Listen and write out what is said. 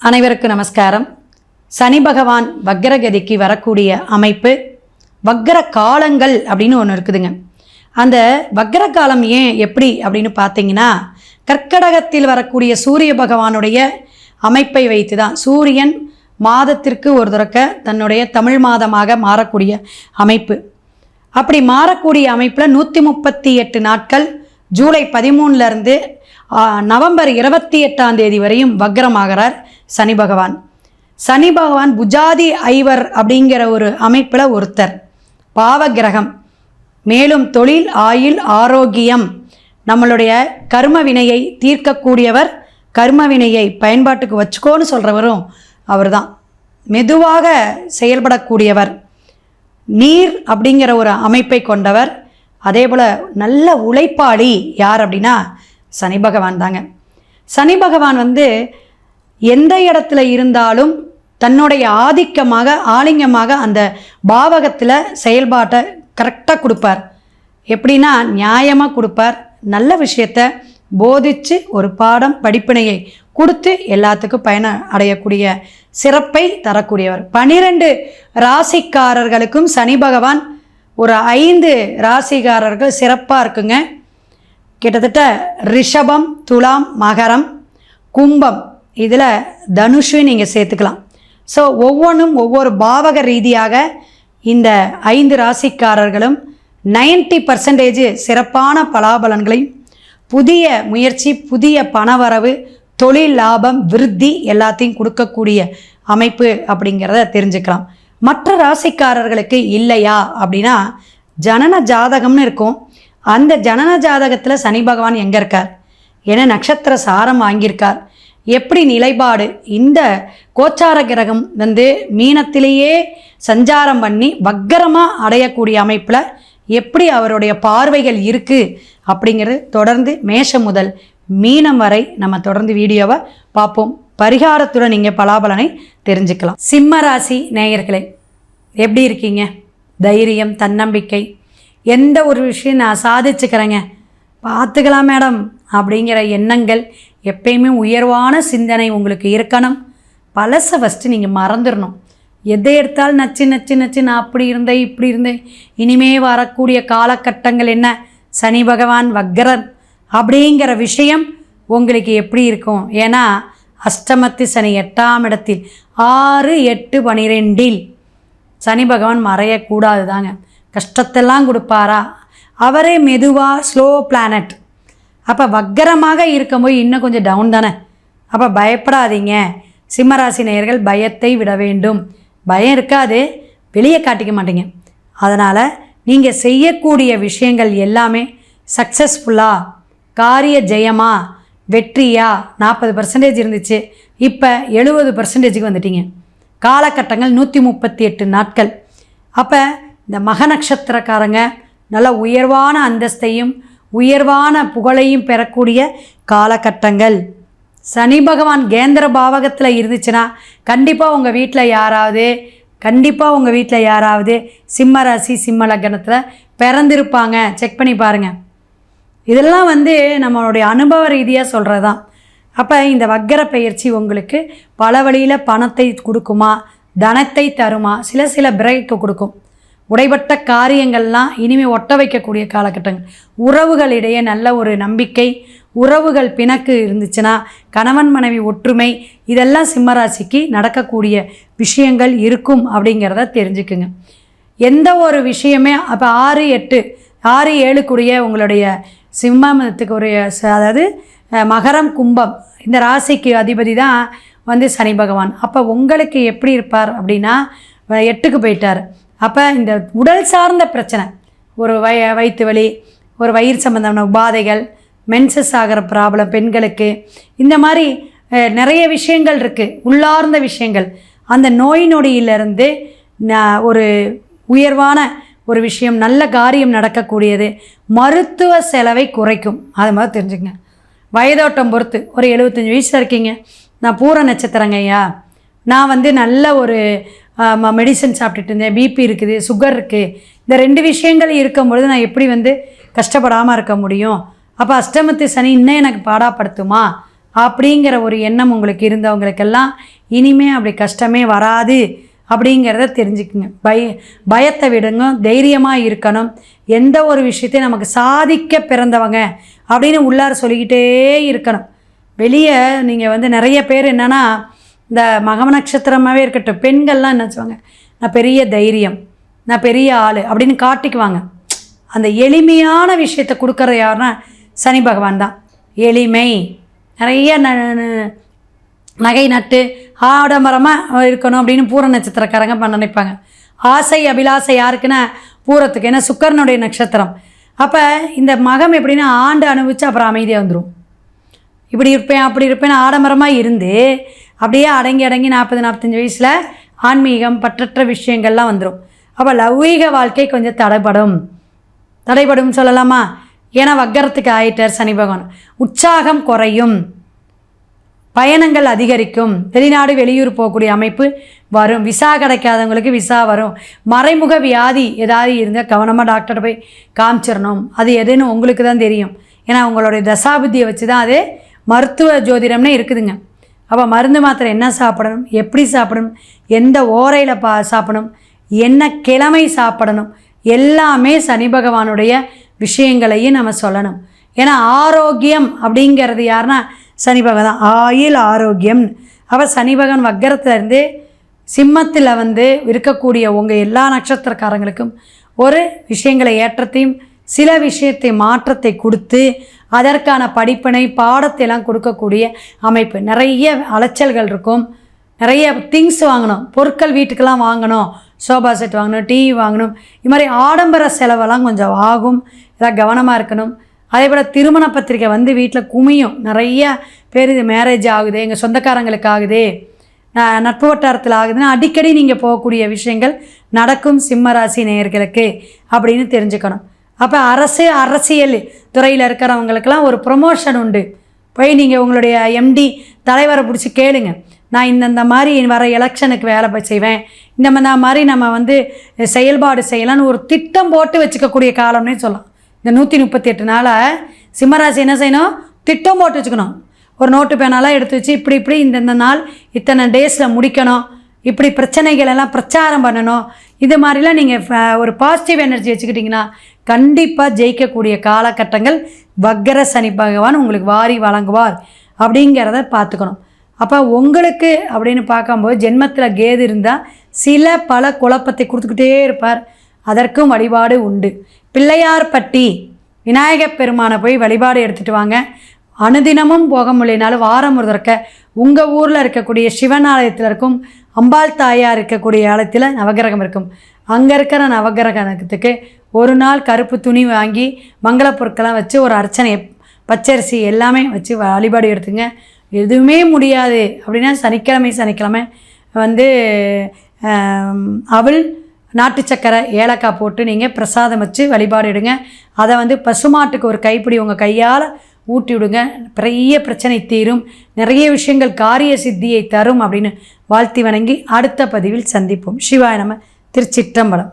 அனைவருக்கும் நமஸ்காரம். சனி பகவான் வக்ரகதிக்கு வரக்கூடிய அமைப்பு வக்ர காலங்கள் அப்படின்னு ஒன்று இருக்குதுங்க. அந்த வக்ர காலம் ஏன் எப்படி அப்படின்னு பார்த்தீங்கன்னா கர்க்கடகத்தில் வரக்கூடிய சூரிய பகவானுடைய அமைப்பை வைத்து தான் சூரியன் மாதத்திற்கு ஒரு தடக்க தன்னுடைய தமிழ் மாதமாக மாறக்கூடிய அமைப்பு. அப்படி மாறக்கூடிய அமைப்பில் நூற்றி முப்பத்தி எட்டு நாட்கள் ஜூலை பதிமூணுலேருந்து நவம்பர் இருபத்தி எட்டாம் தேதி வரையும் வக்ரமாகிறார். சனி பகவான். சனி பகவான் புஜாதி ஐவர் அப்படிங்கிற ஒரு அமைப்பில் ஒருத்தர். பாவ கிரகம் மேலும் தொழில் ஆயுள் ஆரோக்கியம். நம்மளுடைய கர்ம வினையை தீர்க்கக்கூடியவர் கர்ம வினையை பயன்பாட்டுக்கு வச்சுக்கோன்னு சொல்கிறவரும் அவர் தான் மெதுவாக செயல்படக்கூடியவர். நீர் அப்படிங்கிற ஒரு அமைப்பை கொண்டவர். அதே போல் நல்ல உழைப்பாளி யார் அப்படின்னா சனி பகவான் தாங்க. சனி பகவான் வந்து எந்த இடத்துல இருந்தாலும் தன்னுடைய ஆதிக்கமாக ஆலிங்கமாக அந்த பாவகத்தில் செயல்பாட்டை கரெக்டாக கொடுப்பார். எப்படின்னா நியாயமாக கொடுப்பார். நல்ல விஷயத்த போதித்து ஒரு பாடம் படிப்பினையை கொடுத்து எல்லாத்துக்கும் பயன அடையக்கூடிய சிறப்பை தரக்கூடியவர். பனிரெண்டு ராசிக்காரர்களுக்கும் சனி பகவான் ஒரு ஐந்து ராசிக்காரர்கள் சிறப்பாக இருக்குங்க. கிட்டத்தட்ட ரிஷபம் துலாம் மகரம் கும்பம் இதில் தனுஷையும் நீங்கள் சேர்த்துக்கலாம். ஸோ ஒவ்வொன்றும் ஒவ்வொரு பாவக ரீதியாக இந்த ஐந்து ராசிக்காரர்களும் 90% பர்சன்டேஜ் சிறப்பான பலாபலன்களையும் புதிய முயற்சி புதிய பணவரவு தொழில் லாபம் விருத்தி எல்லாத்தையும் கொடுக்கக்கூடிய அமைப்பு அப்படிங்கிறத தெரிஞ்சுக்கலாம். மற்ற ராசிக்காரர்களுக்கு இல்லையா அப்படின்னா ஜனன ஜாதகம்னு இருக்கும். அந்த ஜனன ஜாதகத்தில் சனி பகவான் எங்கே இருக்கார்? ஏன்னா நட்சத்திர சாரம் வாங்கியிருக்கார். எப்படி நிலைப்பாடு? இந்த கோச்சார கிரகம் வந்து மீனத்திலேயே சஞ்சாரம் பண்ணி வக்கரமாக அடையக்கூடிய அமைப்பில் எப்படி அவருடைய பார்வைகள் இருக்குது அப்படிங்கிறது தொடர்ந்து மேஷம் முதல் மீனம் வரை நம்ம தொடர்ந்து வீடியோவை பார்ப்போம். பரிகாரத்துடன் நீங்கள் பலாபலனை தெரிஞ்சுக்கலாம். சிம்ம ராசி நேயர்களே எப்படி இருக்கீங்க? தைரியம் தன்னம்பிக்கை எந்த ஒரு விஷயம் நான் சாதிச்சுக்கிறேங்க. பார்த்துக்கலாம் மேடம். அப்படிங்கிற எண்ணங்கள் எப்பயுமே உயர்வான சிந்தனை உங்களுக்கு இருக்கணும். பழசை ஃபஸ்ட்டு நீங்கள் மறந்துடணும். எதை எடுத்தாலும் நச்சு நச்சு நச்சு நான் அப்படி இருந்தேன் இப்படி இருந்தேன். இனிமே வரக்கூடிய காலகட்டங்கள் என்ன? சனி பகவான் வக்ரன் அப்படிங்கிற விஷயம் உங்களுக்கு எப்படி இருக்கும்? ஏன்னா அஷ்டமத்து சனி எட்டாம் இடத்தில் ஆறு எட்டு பனிரெண்டில் சனி பகவான் மறையக்கூடாது தாங்க கஷ்டத்தெல்லாம் கொடுப்பாரா? அவரே மெதுவாக ஸ்லோ பிளானட் அப்போ வக்கரமாக இருக்கும் போது இன்னும் கொஞ்சம் டவுன் தானே? அப்போ பயப்படாதீங்க. சிம்மராசி நேயர்கள் பயத்தை விட வேண்டும். பயம் இருக்காது. வெளியே காட்டிக்க மாட்டீங்க. அதனால் நீங்கள் செய்யக்கூடிய விஷயங்கள் எல்லாமே சக்ஸஸ்ஃபுல்லாக காரிய ஜெயமா வெற்றியாக நாற்பது பர்சன்டேஜ் இருந்துச்சு. இப்போ எழுபது பர்சன்டேஜுக்கு வந்துட்டீங்க. காலகட்டங்கள் நூற்றி முப்பத்தி எட்டு நாட்கள். அப்போ இந்த மக நட்சத்திரக்காரங்க நல்ல உயர்வான அந்தஸ்தையும் உயர்வான புகழையும் பெறக்கூடிய காலகட்டங்கள். சனி பகவான் கேந்திர பாவகத்தில் இருந்துச்சுன்னா கண்டிப்பாக உங்கள் வீட்டில் யாராவது கண்டிப்பாக உங்கள் வீட்டில் யாராவது சிம்ம ராசி சிம்ம லக்னத்தில் பிறந்திருப்பாங்க. செக் பண்ணி பாருங்கள் இதெல்லாம் வந்து நம்மளுடைய அனுபவ ரீதியாக சொல்கிறது தான் அப்போ இந்த வக்கர பயிற்சி உங்களுக்கு பல வழியில் பணத்தை கொடுக்குமா தனத்தை தருமா சில சில பிரேக்கு கொடுக்கும். உடைபட்ட காரியங்கள்லாம் இனிமேல் ஒட்ட வைக்கக்கூடிய காலகட்டங்கள். உறவுகளிடையே நல்ல ஒரு நம்பிக்கை உறவுகள் பிணக்கு இருந்துச்சுன்னா கணவன் மனைவி ஒற்றுமை இதெல்லாம் சிம்மராசிக்கு நடக்கக்கூடிய விஷயங்கள் இருக்கும் அப்படிங்கிறத தெரிஞ்சுக்குங்க. எந்த ஒரு விஷயமே அப்போ ஆறு எட்டு ஆறு ஏழுக்குரிய உங்களுடைய சிம்மத்துக்குரிய அதாவது மகரம் கும்பம் இந்த ராசிக்கு அதிபதி தான் வந்து சனி பகவான். அப்போ உங்களுக்கு எப்படி இருப்பார் அப்படின்னா எட்டுக்கு போயிட்டார். அப்போ இந்த உடல் சார்ந்த பிரச்சனை ஒரு வய வயிற்று வலி ஒரு வயிறு சம்பந்தமான உபாதைகள் மென்சஸ் ஆகிற ப்ராப்ளம் பெண்களுக்கு இந்த மாதிரி நிறைய விஷயங்கள் இருக்குது உள்ளார்ந்த விஷயங்கள். அந்த நோய் நொடியிலிருந்து நான் ஒரு உயர்வான ஒரு விஷயம் நல்ல காரியம் நடக்கக்கூடியது. மருத்துவ செலவை குறைக்கும். அது மாதிரி தெரிஞ்சுக்கங்க. வயதோட்டம் பொறுத்து ஒரு எழுபத்தஞ்சி வயசில் இருக்கீங்க. நான் பூர நட்சத்திரங்க ஐயா. நான் வந்து நல்ல ஒரு மெடிசன் சாப்பிட்டுட்டு இருந்தேன். பிபி இருக்குது சுகர் இருக்குது இந்த ரெண்டு விஷயங்கள் இருக்கும் பொழுது நான் எப்படி வந்து கஷ்டப்படாமல் இருக்க முடியும்? அப்போ அஷ்டமத்து சனி இன்னும் எனக்கு பாடாப்படுத்துமா அப்படிங்கிற ஒரு எண்ணம் உங்களுக்கு இருந்தவங்களுக்கெல்லாம் இனிமே அப்படி கஷ்டமே வராது அப்படிங்கிறத தெரிஞ்சுக்குங்க. பய பயத்தை விடுங்க தைரியமாக இருக்கணும். எந்த ஒரு விஷயத்தையும் நமக்கு சாதிக்க பிறந்தவங்க அப்படின்னு உள்ளார சொல்லிக்கிட்டே இருக்கணும். வெளியே நீங்கள் வந்து நிறைய பேர் என்னென்னா இந்த மகம நட்சத்திரமாகவே இருக்கட்டும். பெண்கள்லாம் என்ன சொல்லுவாங்க? நான் பெரிய தைரியம் நான் பெரிய ஆள் அப்படின்னு காட்டிக்குவாங்க. அந்த எளிமையான விஷயத்தை கொடுக்குற யாருன்னா சனி பகவான் தான். எளிமை. நிறைய ந நகை நட்டு ஆடம்பரமாக இருக்கணும் அப்படின்னு பூர நட்சத்திரக்காரங்க பண்ண நினைப்பாங்க. ஆசை அபிலாசை யாருக்குன்னா பூரத்துக்கு. ஏன்னா சுக்கரனுடைய நட்சத்திரம். அப்போ இந்த மகம் எப்படின்னா ஆண்டு அனுபவிச்சு அப்புறம் அமைதியாக வந்துடும் இப்படி இருப்பேன் அப்படி இருப்பேன் ஆடம்பரமாக இருந்து அப்படியே அடங்கி அடங்கி நாற்பது நாற்பத்தஞ்சு வயசில் ஆன்மீகம் பற்றற்ற விஷயங்கள்லாம் வந்துடும் அப்போ லௌகீக வாழ்க்கை கொஞ்சம் தடைப்படும் தடைப்படும் சொல்லலாமா? ஏன்னா வக்கரத்துக்கு ஆயிட்டார் சனி பகவான். உற்சாகம் குறையும். பயணங்கள் அதிகரிக்கும். வெளிநாடு வெளியூர் போகக்கூடிய அமைப்பு வரும். விசா கிடைக்காதவங்களுக்கு விசா வரும். மறைமுக வியாதி ஏதாவது இருந்தால் கவனமாக டாக்டர் போய் காமிச்சிடணும். அது எதுன்னு உங்களுக்கு தான் தெரியும். ஏன்னா உங்களுடைய தசாபுத்தியை வச்சு தான் அது மருத்துவ ஜோதிடம்னே இருக்குதுங்க. அப்போ மருந்து மாத்திரை என்ன சாப்பிடணும்? எப்படி சாப்பிடணும்? எந்த ஓரையில் பா சாப்பிடணும்? என்ன கிழமை சாப்பிடணும்? எல்லாமே சனி பகவானுடைய விஷயங்களையும் நம்ம சொல்லணும். ஏன்னா ஆரோக்கியம் அப்படிங்கிறது யாருன்னா? சனி பகவான் தான். ஆயுள் ஆரோக்கியம். அப்போ சனி பகவான் வக்கரத்துலேருந்து சிம்மத்தில் வந்து இருக்கக்கூடிய உங்கள் எல்லா நட்சத்திரக்காரங்களுக்கும் ஒரு விஷயங்களை ஏற்றத்தையும் சில விஷயத்தை மாற்றத்தை கொடுத்து அதற்கான படிப்பினை பாடத்தை எல்லாம் கொடுக்கக்கூடிய அமைப்பு. நிறைய அலைச்சல்கள் இருக்கும். நிறைய திங்ஸ் வாங்கணும். பொருட்கள் வீட்டுக்கெல்லாம் வாங்கணும். சோபா செட் வாங்கணும் டிவி வாங்கணும். இது மாதிரி ஆடம்பர செலவெல்லாம் கொஞ்சம் ஆகும். இதாக கவனமாக இருக்கணும். அதே போல் திருமண பத்திரிக்கை வந்து வீட்டில் குமியும். நிறைய பேர் இது மேரேஜ் ஆகுது எங்கள் சொந்தக்காரங்களுக்கு ஆகுது. நட்பு வட்டாரத்தில் ஆகுதுன்னா அடிக்கடி நீங்கள் போகக்கூடிய விஷயங்கள் நடக்கும் சிம்ம ராசி நேயர்களுக்கு அப்படின்னு தெரிஞ்சுக்கணும். அப்போ அரசு அரசியல் துறையில் இருக்கிறவங்களுக்கெல்லாம் ஒரு ப்ரொமோஷன் உண்டு. போய் நீங்கள் உங்களுடைய எம்டி தலைவரை பிடிச்சி கேளுங்க. நான் இந்தந்த மாதிரி வர எலெக்ஷனுக்கு வேலை போய் செய்வேன். இந்த மாதிரி நம்ம வந்து செயல்பாடு செய்யலாம்னு ஒரு திட்டம் போட்டு வச்சுக்கக்கூடிய காலம்னே சொல்லலாம். இந்த நூற்றி முப்பத்தி எட்டு நாளாக சிம்மராசி என்ன செய்யணும்? திட்டம் போட்டு வச்சுக்கணும். ஒரு நோட்டு பேனாலாம் எடுத்து வச்சு இப்படி இப்படி இந்தந்த நாள் இத்தனை டேஸில் முடிக்கணும். இப்படி பிரச்சனைகள் எல்லாம் பிரச்சாரம் பண்ணணும். இது மாதிரிலாம் நீங்கள் ஒரு பாசிட்டிவ் எனர்ஜி வச்சுக்கிட்டிங்கன்னா கண்டிப்பாக ஜெயிக்கக்கூடிய காலகட்டங்கள் வக்கர சனி பகவான் உங்களுக்கு வாரி வழங்குவார் அப்படிங்கிறத பார்த்துக்கணும். அப்போ உங்களுக்கு அப்படின்னு பார்க்கும்போது ஜென்மத்தில் கேது இருந்தால் சில பல குழப்பத்தை கொடுத்துக்கிட்டே இருப்பார். அதற்கும் வழிபாடு உண்டு. பிள்ளையார்பட்டி விநாயகப் பெருமானை போய் வழிபாடு எடுத்துகிட்டு வாங்க. அனுதினமும் போக முடியினாலும் வாரம் ஒரு தடக்க உங்கள் ஊரில் இருக்கக்கூடிய சிவன் ஆலயத்தில் இருக்கும் அம்பாள் தாயாக இருக்கக்கூடிய ஆழத்தில் நவகிரகம் இருக்கும். அங்கே இருக்கிற நவகிரகத்துக்கு ஒரு நாள் கருப்பு துணி வாங்கி மங்கள பொருட்கள்லாம் வச்சு ஒரு அர்ச்சனை பச்சரிசி எல்லாமே வச்சு வழிபாடு எடுத்துங்க. எதுவுமே முடியாது. அப்படின்னா சனிக்கிழமை சனிக்கிழமை வந்து அவள் நாட்டு சக்கரை ஏலக்காய் போட்டு நீங்கள் பிரசாதம் வச்சு வழிபாடு எடுங்க. அதை வந்து பசுமாட்டுக்கு ஒரு கைப்பிடி உங்கள் கையால் ஊட்டி விடுங்க பெரிய பிரச்சனை தீரும். நிறைய விஷயங்கள் காரிய சித்தியை தரும் அப்படின்னு வாழ்த்தி வணங்கி அடுத்த பதிவில் சந்திப்போம். சிவாய நம்ம திருச்சிற்றம்பலம்.